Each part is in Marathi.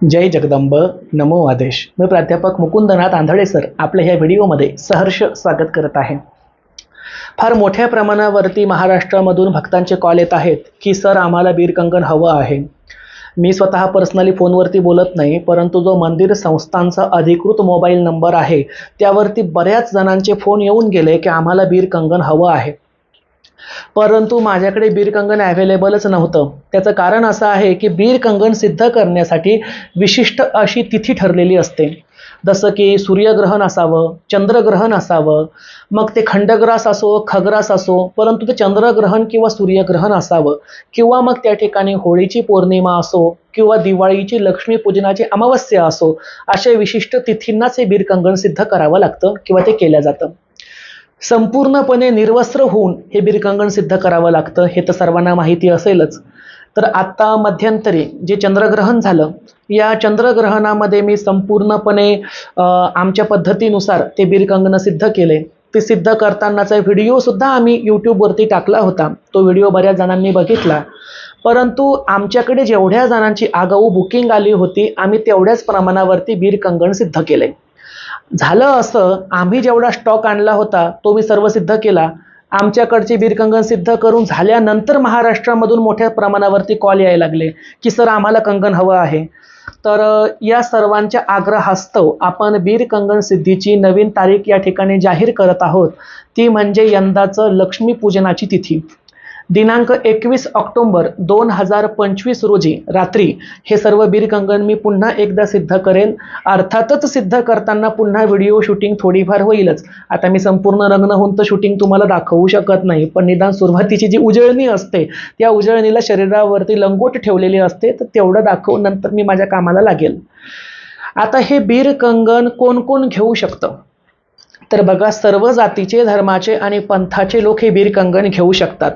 जय जगदंब. नमो आदेश. मी प्राध्यापक मुकुंदनाथ आंधळे सर. आपल्या ह्या व्हिडिओमध्ये सहर्ष स्वागत करत आहे. फार मोठ्या प्रमाणावरती महाराष्ट्रामधून भक्तांचे कॉल येत आहेत की सर आम्हाला बीरकंगन हवं आहे. मी स्वतः पर्सनली फोनवरती बोलत नाही परंतु जो मंदिर संस्थांचा अधिकृत मोबाईल नंबर आहे त्यावरती बऱ्याच जणांचे फोन येऊन गेले की आम्हाला बीर कंगन हवं आहे. परंतु माझ्याकडे बीरकंगण अवेलेबलच नव्हतं. त्याचं कारण असं आहे की बीरकंगण सिद्ध करण्यासाठी विशिष्ट अशी तिथी ठरलेली असते. जसं की सूर्यग्रहण असावं चंद्रग्रहण असावं मग ते खंडग्रास असो खग्रास असो परंतु ते चंद्रग्रहण किंवा सूर्यग्रहण असावं किंवा मग त्या ठिकाणी होळीची पौर्णिमा असो किंवा दिवाळीची लक्ष्मीपूजनाची अमावस्या असो अशा विशिष्ट तिथींनाच हे बीरकंगण सिद्ध करावं लागतं किंवा ते केलं जातं. संपूर्णपणे निर्वस्त्र होऊन हे बीरकंगण सिद्ध करावं लागतं हे तर सर्वांना माहिती असेलच. तर आत्ता मध्यंतरी जे चंद्रग्रहण झालं या चंद्रग्रहणामध्ये मी संपूर्णपणे आमच्या पद्धतीनुसार ते बीरकंगण सिद्ध केले. ते सिद्ध करतानाचा व्हिडिओसुद्धा आम्ही यूट्यूबवरती टाकला होता. तो व्हिडिओ बऱ्याच जणांनी बघितला. परंतु आमच्याकडे जेवढ्या जणांची आगाऊ बुकिंग आली होती आम्ही तेवढ्याच प्रमाणावरती बीरकंगण सिद्ध केले. झालं असं आम्ही जेवढा स्टॉक आणला होता तो मी सर्व सिद्ध केला. आमच्याकडचे बीरकंगन सिद्ध करून झाल्यानंतर महाराष्ट्रामधून मोठ्या प्रमाणावरती कॉल यायला लागले की सर आम्हाला कंगन हवं आहे. तर या सर्वांच्या आग्रहास्तव आपण बीरकंगन सिद्धीची नवीन तारीख या ठिकाणी जाहीर करत आहोत. ती म्हणजे यंदाचं लक्ष्मीपूजनाची तिथी. दिनांक एकवीस ऑक्टोंबर दोन हजार पंचवीस रोजी रात्री हे सर्व बीरकंगन मी पुन्हा एकदा सिद्ध करेन. अर्थातच सिद्ध करताना पुन्हा व्हिडिओ शूटिंग थोडीफार होईलच. आता मी संपूर्ण नग्न होऊन तर शूटिंग तुम्हाला दाखवू शकत नाही पण निदान सुरुवातीची जी उजळणी असते त्या उजळणीला शरीरावरती लंगोट ठेवलेली असते तर तेवढं दाखवून नंतर मी माझ्या कामाला लागेल. आता हे बीर कंगन कोण कोण घेऊ शकतं? तर बघा सर्व जातीचे धर्माचे आणि पंथाचे लोक हे बीरकंगण घेऊ शकतात.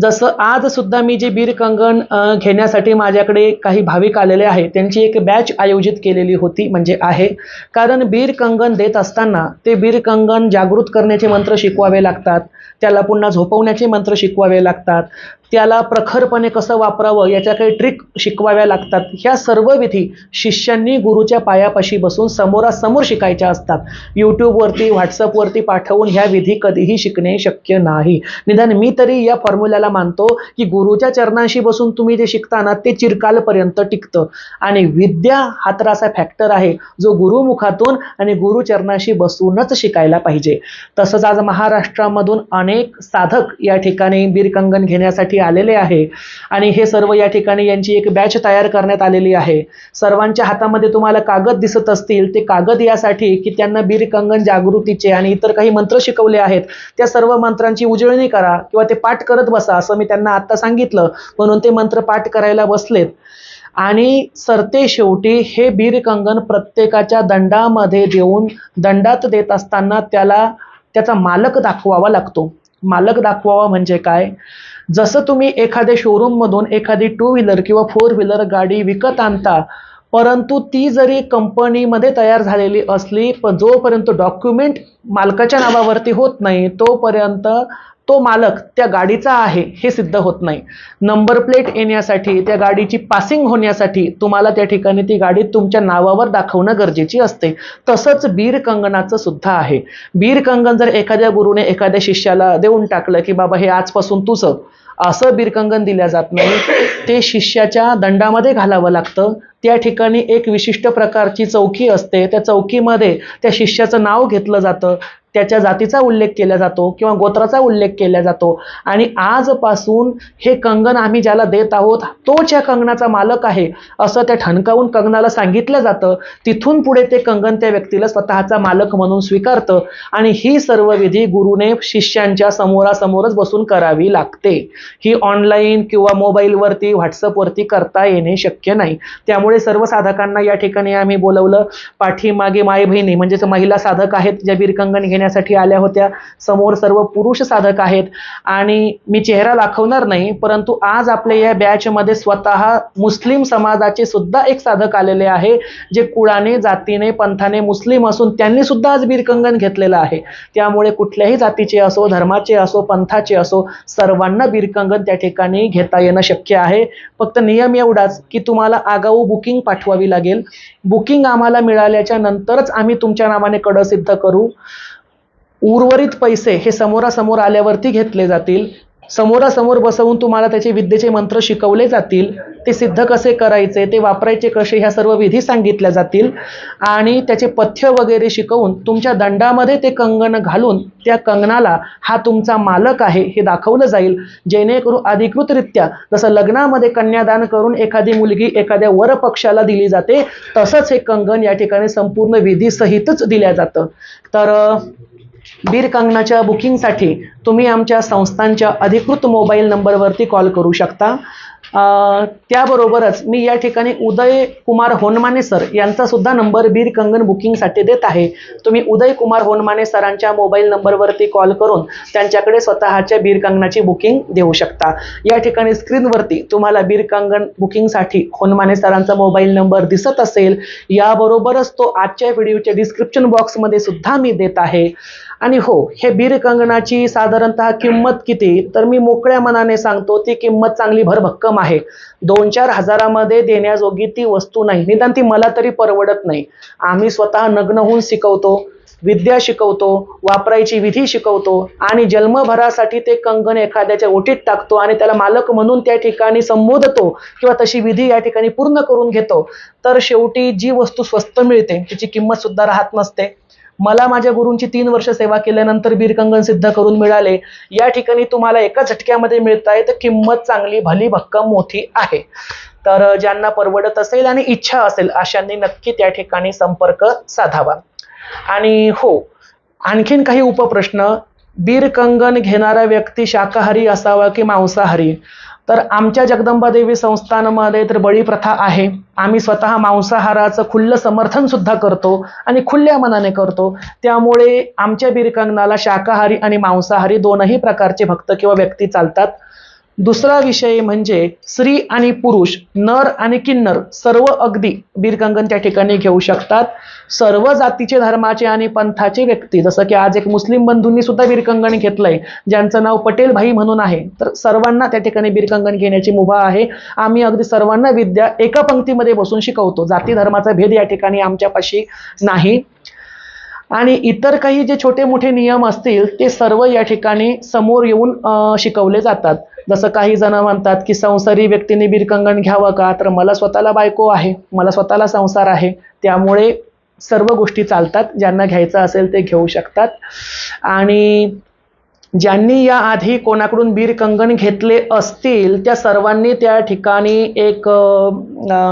जसं आज सुद्धा मी जे बीरकंगण घेण्यासाठी माझ्याकडे काही भाविक आलेले आहे त्यांची एक बॅच आयोजित केलेली होती म्हणजे आहे. कारण बीरकंगण देत असताना ते बीरकंगण जागृत करण्याचे मंत्र शिकवावे लागतात त्याला पुन्हा झोपवण्याचे मंत्र शिकवावे लागतात. त्याला प्रखरपणे कसं वापरावं याच्या काही ट्रिक शिकवाव्या लागतात. ह्या सर्व विधी शिष्यांनी गुरुच्या पायापाशी बसून समोरासमोर शिकायच्या असतात. यूट्यूबवरती व्हॉट्सअपवरती पाठवून ह्या विधी कधीही शिकणे शक्य नाही. निदान मी तरी या फॉर्म्युल्याला मानतो की गुरुच्या चरणाशी बसून तुम्ही जे शिकताना ते चिरकालपर्यंत टिकतं. आणि विद्या हा तर असा फॅक्टर आहे जो गुरुमुखातून आणि गुरुचरणाशी बसूनच शिकायला पाहिजे. तसंच आज महाराष्ट्रामधून अनेक साधक या ठिकाणी बीरकंगन घेण्यासाठी आलेले आहे. आणि हे सर्व या ठिकाणी यांची एक बॅच तयार करण्यात आलेली आहे. सर्वांच्या हातामध्ये तुम्हाला कागद दिसत असतील. ते कागद यासाठी की त्यांना बीरकंगन जागृतीचे आणि इतर काही मंत्र शिकवले आहेत. त्या सर्व मंत्रांची उजळणी करा किंवा ते पाठ करत बसा असं मी त्यांना आत्ता सांगितलं. म्हणून ते मंत्र पाठ करायला बसलेत. आणि सरते शेवटी हे बीरकंगन प्रत्येकाच्या दंडामध्ये देऊन दंडात देत असताना त्याला त्याचा मालक दाखवावा लागतो. मालक दाखवावा म्हणजे काय? जसं तुम्ही एखाद्या शोरूममधून एखादी टू व्हीलर किंवा फोर व्हीलर गाडी विकत आणता परंतु ती जरी कंपनीमध्ये तयार झालेली असली पण जोपर्यंत डॉक्युमेंट मालकाच्या नावावरती होत नाही तोपर्यंत तो मालक त्या गाडीचा आहे हे सिद्ध होत नाही. नंबर प्लेट येण्यासाठी त्या गाडीची पासिंग होण्यासाठी तुम्हाला त्या ठिकाणी ती गाडी तुमच्या नावावर दाखवणं गरजेची असते. तसंच बीर कंगनाचं सुद्धा आहे. बीर कंगन जर एखाद्या गुरुने एखाद्या शिष्याला देऊन टाकलं की बाबा हे आजपासून तुझं. असं बीरकंगन दिल्या जात नाही. ते शिष्याच्या दंडामध्ये घालावं लागतं. त्या ठिकाणी एक विशिष्ट प्रकारची चौकी असते. त्या चौकीमध्ये त्या शिष्याचं नाव घेतलं जातं. त्याच्या जातीचा उल्लेख केला जातो किंवा गोत्राचा उल्लेख केला जातो. आणि आजपासून हे कंगन आम्ही ज्याला देत आहोत तोच या कंगनाचा मालक आहे असं त्या ठणकावून कंगनाला सांगितलं जातं. तिथून पुढे ते कंगन त्या व्यक्तीला स्वतःचा मालक म्हणून स्वीकारतं आणि ही सर्व विधी गुरुने शिष्यांच्या समोरासमोरच बसून करावी लागते. ही ऑनलाईन किंवा मोबाईलवरती व्हॉट्सअपवरती करता येणे शक्य नाही. त्यामुळे त्यामुळे सर्व साधकांना या ठिकाणी आम्ही बोलवलं. पाठीमागे माय बहिणी म्हणजेच महिला साधक आहेत ज्या बीरकंगन घेण्यासाठी आल्या होत्या. समोर सर्व पुरुष साधक आहेत. आणि मी चेहरा दाखवणार नाही परंतु आज आपल्या या बॅचमध्ये स्वतः मुस्लिम समाजाचे सुद्धा एक साधक आलेले आहे जे कुळाने जातीने पंथाने मुस्लिम असून त्यांनी सुद्धा आज बीरकंगन घेतलेलं आहे. त्यामुळे कुठल्याही जातीचे असो धर्माचे असो पंथाचे असो सर्वांना बीरकंगन त्या ठिकाणी घेता येणं शक्य आहे. फक्त नियम एवढाच की तुम्हाला आगाऊ बुकिंग पाठवावी लागेल. बुकिंग आम्हाला मिळाल्याच्या नंतरच आम्ही तुमच्या नावाने कडं सिद्ध करू. उर्वरित पैसे हे समोरासमोर आल्यावरती घेतले जातील. समोरासमोर बसवून तुम्हाला त्याचे विद्येचे मंत्र शिकवले जातील ते सिद्ध कसे करायचे ते वापरायचे कसे ह्या सर्व विधी सांगितल्या जातील. आणि त्याचे पथ्य वगैरे शिकवून तुमच्या दंडामध्ये ते कंगन घालून त्या कंगनाला हा तुमचा मालक आहे हे दाखवलं जाईल. जेणेकरून अधिकृतरित्या जसं लग्नामध्ये कन्यादान करून एखादी मुलगी एखाद्या वरपक्षाला दिली जाते तसंच हे कंगन या ठिकाणी संपूर्ण विधीसहितच दिल्या जातं. तर बीर कंगनाच्या बुकिंगसाठी तुम्ही आमच्या संस्थांच्या अधिकृत मोबाईल नंबरवरती कॉल करू शकता. त्याबरोबरच मी या ठिकाणी उदय कुमार होनमाने सर यांचा सुद्धा नंबर बीर कंगन बुकिंगसाठी देत आहे. तुम्ही उदय कुमार होनमाने सरांच्या मोबाईल नंबरवरती कॉल करून त्यांच्याकडे स्वतःच्या बीर कंगनाची बुकिंग देऊ शकता. या ठिकाणी स्क्रीनवरती तुम्हाला बीर कंगन बुकिंगसाठी होनमाने सरांचा मोबाईल नंबर दिसत असेल. याबरोबरच तो आजच्या व्हिडिओच्या डिस्क्रिप्शन बॉक्समध्ये सुद्धा मी देत आहे. आणि हो हे बीर कंगनाची साधारणतः किंमत किती? तर मी मोकळ्या मनाने सांगतो ती किंमत चांगली भरभक्कम आहे. दोन चार हजारामध्ये देण्याजोगी ती वस्तू नाही. निदान ती मला तरी परवडत नाही. आम्ही स्वतः नग्न होऊन शिकवतो विद्या शिकवतो वापरायची विधी शिकवतो आणि जन्मभरासाठी ते कंगन एखाद्याच्या ओटीत टाकतो आणि त्याला मालक म्हणून त्या ठिकाणी संबोधतो किंवा तशी विधी या ठिकाणी पूर्ण करून घेतो. तर शेवटी जी वस्तू स्वस्त मिळते तिची किंमत सुद्धा राहत नसते. मला माझ्या गुरूंची तीन वर्ष सेवा केल्यानंतर बीरकंगन सिद्ध करून मिळाले. या ठिकाणी तुम्हाला एका झटक्यामध्ये मिळत आहे तर किंमत चांगली भली भक्कम मोठी आहे. तर ज्यांना परवडत असेल आणि इच्छा असेल अशांनी नक्की त्या ठिकाणी संपर्क साधावा. आणि हो आणखीन काही उपप्रश्न. बीरकंगन घेणारा व्यक्ती शाकाहारी असावा की मांसाहारी? तर आमच्या जगदंबा देवी संस्थानमध्ये तर बळी प्रथा आहे. आम्ही स्वतः मांसाहाराचं खुल्लं समर्थन सुद्धा करतो आणि खुल्या मनाने करतो. त्यामुळे आमच्या बिरकंगणाला शाकाहारी आणि मांसाहारी दोनही प्रकारचे भक्त किंवा व्यक्ती चालतात. दुसरा विषय म्हणजे स्त्री आणि पुरुष नर आणि किन्नर सर्व अगदी बीरकंगन त्या ठिकाणी घेऊ शकतात. सर्व जातीचे धर्माचे आणि पंथाचे व्यक्ती जसं की आज एक मुस्लिम बंधूंनी सुद्धा बीरकंगण घेतलंय ज्यांचं नाव पटेल भाई म्हणून आहे. तर सर्वांना त्या ठिकाणी बीरकंगण घेण्याची मुभा आहे. आम्ही अगदी सर्वांना विद्या एका पंक्तीमध्ये बसून शिकवतो. जाती धर्माचा भेद या ठिकाणी आमच्यापाशी नाही. आणि इतर काही जे छोटे मोठे नियम असतील ते सर्व या ठिकाणी समोर येऊन शिकवले जातात. जसं काही जण म्हणतात की संसारी व्यक्तीने बीरकंगण घ्यावं का? तर मला स्वतःला बायको आहे. मला स्वतःला संसार आहे. त्यामुळे सर्व गोष्टी चालतात. ज्यांना घ्यायचं असेल ते घेऊ शकतात. आणि ज्यांनी या आधी कोणाकडून बीर कंगण घेतले असतील त्या सर्वांनी त्या ठिकाणी एक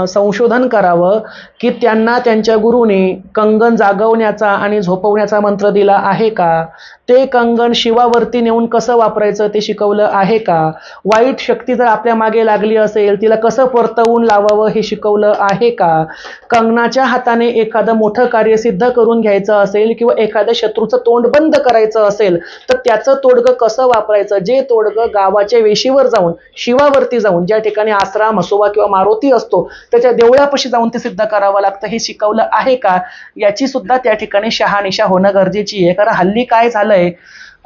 संशोधन करावं की त्यांना त्यांच्या गुरुने कंगन जागवण्याचा आणि झोपवण्याचा मंत्र दिला आहे का? ते कंगन शिवावरती नेऊन कसं वापरायचं ते शिकवलं आहे का? वाईट शक्ती जर आपल्या मागे लागली असेल तिला कसं परतवून लावावं हे शिकवलं आहे का? कंगनाच्या हाताने एखादं मोठं कार्य सिद्ध करून घ्यायचं असेल किंवा एखाद्या शत्रूचं तोंड बंद करायचं असेल तर त्याचं तोडगं कसं वापरायचं? जे तोडगं गावाच्या वेशीवर जाऊन शिवावरती जाऊन ज्या ठिकाणी आसरा म्हसोबा किंवा मारुती असतो त्याच्या देवळापाशी जाऊन ते सिद्ध करावं लागतं हे शिकवलं आहे का? याची सुद्धा त्या ठिकाणी शहानिशा होणं गरजेची आहे. कारण हल्ली काय झालंय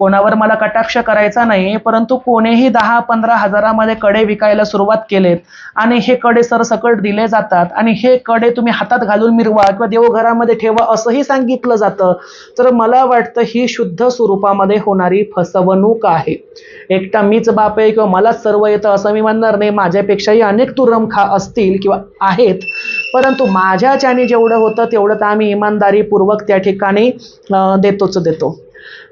कोणावर मला कटाक्ष करायचा नाही परंतु कोणीही दहा पंधरा हजारामध्ये कडे विकायला सुरुवात केलेत. आणि हे कडे सरसकट दिले जातात. आणि हे कडे तुम्ही हातात घालून मिरवा किंवा देवघरामध्ये ठेवा असंही सांगितलं जातं. तर मला वाटतं ही शुद्ध स्वरूपामध्ये होणारी फसवणूक आहे. एकटा मीच बाप आहे किंवा मलाच सर्व येतं असं मी म्हणणार नाही. माझ्यापेक्षाही अनेक तुरमखा असतील किंवा आहेत. परंतु माझ्याच्याने जेवढं होतं तेवढं तर आम्ही इमानदारीपूर्वक त्या ठिकाणी देतोच देतो.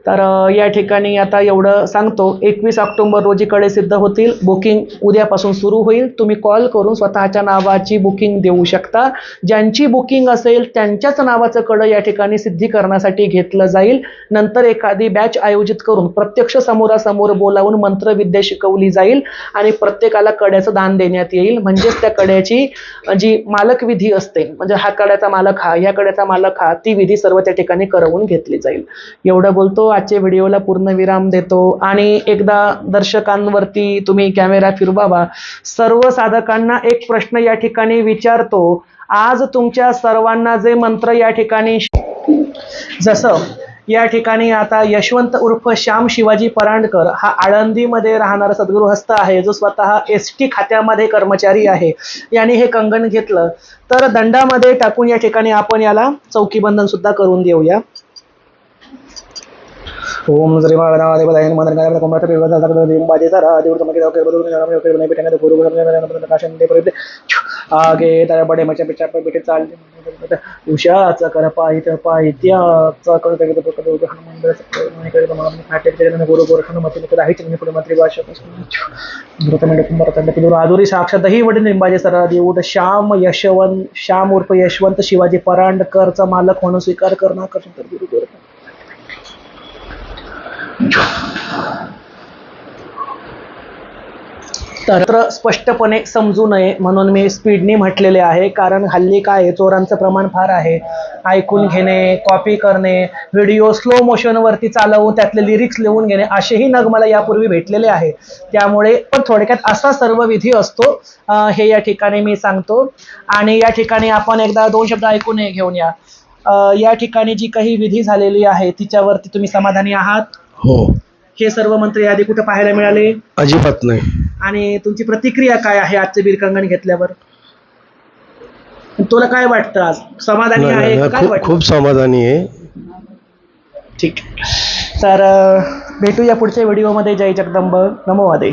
तर या ठिकाणी आता एवढं सांगतो एकवीस ऑक्टोंबर रोजी कडे सिद्ध होतील बुकिंग उद्यापासून सुरू होईल. तुम्ही कॉल करून स्वतःच्या नावाची बुकिंग देऊ शकता. ज्यांची बुकिंग असेल त्यांच्याच नावाचं कडं या ठिकाणी सिद्धीकरणासाठी घेतलं जाईल. नंतर एखादी बॅच आयोजित करून प्रत्यक्ष समोरासमोर बोलावून मंत्रविद्या शिकवली जाईल आणि प्रत्येकाला कड्याचं दान देण्यात येईल. म्हणजेच त्या कड्याची जी मालक विधी असते म्हणजे हा कड्याचा मालक हा ह्या कड्याचा मालक हा ती विधी सर्व त्या ठिकाणी करवून घेतली जाईल. एवढं बोलतो. आजच्या व्हिडिओला पूर्ण विराम देतो आणि एकदा दर्शकांवरती तुम्ही कॅमेरा फिरवावा. सर्व साधकांना एक प्रश्न या ठिकाणी विचारतो. आज तुमच्या सर्वांना जे मंत्र या ठिकाणी जसं या ठिकाणी आता यशवंत उर्फ श्याम शिवाजी परांडकर हा आळंदीमध्ये राहणारा सद्गृहस्थ आहे. जो स्वतः एस टी खात्यामध्ये कर्मचारी आहे. याने हे कंगन घेतलं. तर दंडामध्ये टाकून या ठिकाणी आपण याला चौकी बंधन सुद्धा करून देऊया. ओम श्री महागणाधिपतये नमः नरकाय कुमार देवबाजे सारा देवृत मके ओके बदलून जाणार ओके नाही गुरु गुरु प्रकाशन दे आगे बडे उषाचा कर पाहित कर ते तो हनुमान करे फाटे गुरु गुरु पुढे मंत्री भाषा द्रुत मंडळ कुमार तंड साक्षात दही वडील निंबाजे सरा देऊट श्याम यशवंत श्याम उर्फ यशवंत शिवाजी परांडकरचा मालक म्हणून स्वीकार करणार कसं तर गुरु गुरु तर स्पष्टपणे समजू नये म्हणून मी स्पीडने म्हटलेले आहे कारण हल्ली काय आहे, चोरांचं प्रमाण फार आहे. ऐकून घेणे कॉपी करणे व्हिडिओ स्लो मोशनवरती चालवून त्यातले लिरिक्स लिहून घेणे असेही नग मला यापूर्वी भेटलेले आहे. त्यामुळे पण थोडक्यात असा सर्व विधी असतो हे या ठिकाणी मी सांगतो. आणि या ठिकाणी आपण एकदा दोन शब्द ऐकून हे घेऊन या. या ठिकाणी जी काही विधी झालेली आहे तिच्यावरती तुम्ही समाधानी आहात? हो. हे सर्व मंत्री आधी कुठे पाहायला मिळाले? अजिबात नाही. आणि तुमची प्रतिक्रिया काय आहे आजचे बीरकंगण घेतल्यावर? तुला काय वाटतं आज? समाधानी नाही, आहे नाही, काय खूप वाटतं? खूप समाधानी आहे. ठीक. तर अं, भेटूया पुढच्या व्हिडिओमध्ये. जय जगदंब. नमो आदेश.